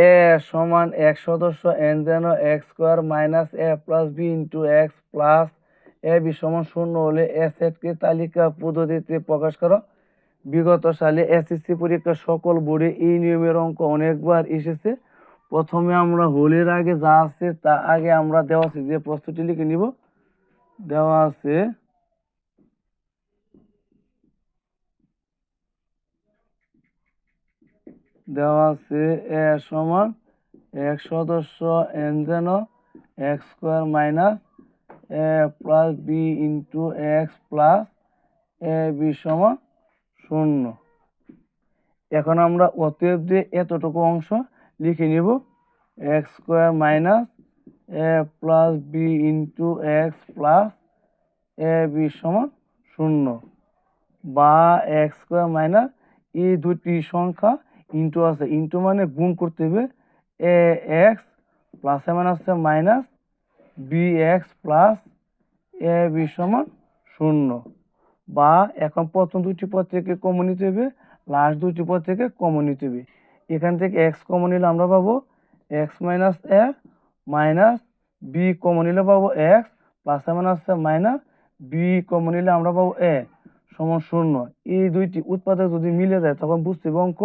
এ সমান এক সদস্য এন যেন X square minus A plus B into X plus A B সমান শূন্য হলে এ সেটকে তালিকা পদ্ধতিতে প্রকাশ করো। বিগত সালে এসএসসি পরীক্ষার সকল বোর্ডে এই নিয়মের অঙ্ক অনেকবার এসেছে। প্রথমে আমরা হোলের আগে যা আছে তা আগে আমরা দেওয়া আছে। যে প্রস্তুতি লিখে নিব। দেওয়া আছে দেওয়া আছে এ সমান এক সদস্য এন যেন X square minus A plus B into X plus A B সমান শূন্য। এখন আমরা অতএব দিয়ে এতটুকু অংশ লিখে নিব X square minus A plus B into X plus A B সমান শূন্য। বা এক্স স্কোয়ার মাইনাস এই দুটি সংখ্যা ইন্টু আছে ইন্টু মানে গুণ করতে হবে এ এক্স প্লাসে মানে আছে minus B X plus A B সমান শূন্য, বা এখন প্রথম দুটি পদ থেকে কমন নিতে হবে লাস্ট দুটি পদ থেকে কমন নিতে হবে, এখান থেকে এক্স কমন নিলে আমরা পাবো X minus A minus B common নিলে পাবো X plus minus minus B common নিলে আমরা পাবো এ সমান শূন্য, এই দুইটি উৎপাদক যদি মিলে যায় তখন বুঝতে অঙ্ক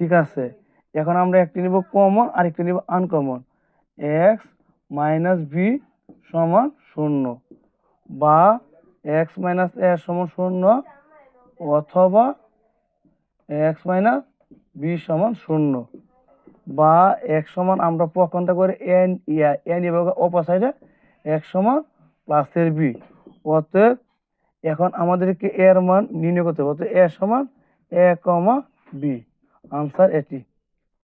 ঠিক আছে? এখন আমরা একটি নিব কমন আর একটি নিব আনকমন এক্স মাইনাস বি সমান শূন্য বা এক্স মাইনাস এ সমান শূন্য অথবা এক্স মাইনাস বি সমান শূন্য বা এক সমান আমরা পক্ষান্তর করে এন ইয়া এন এভাবে অপর সাইডে এক সমান প্লাসের বি অতএব এখন আমাদেরকে এর মান নির্ণয় করতে হবে। অতএব এ সমান এ কমা বি আনসার এটি।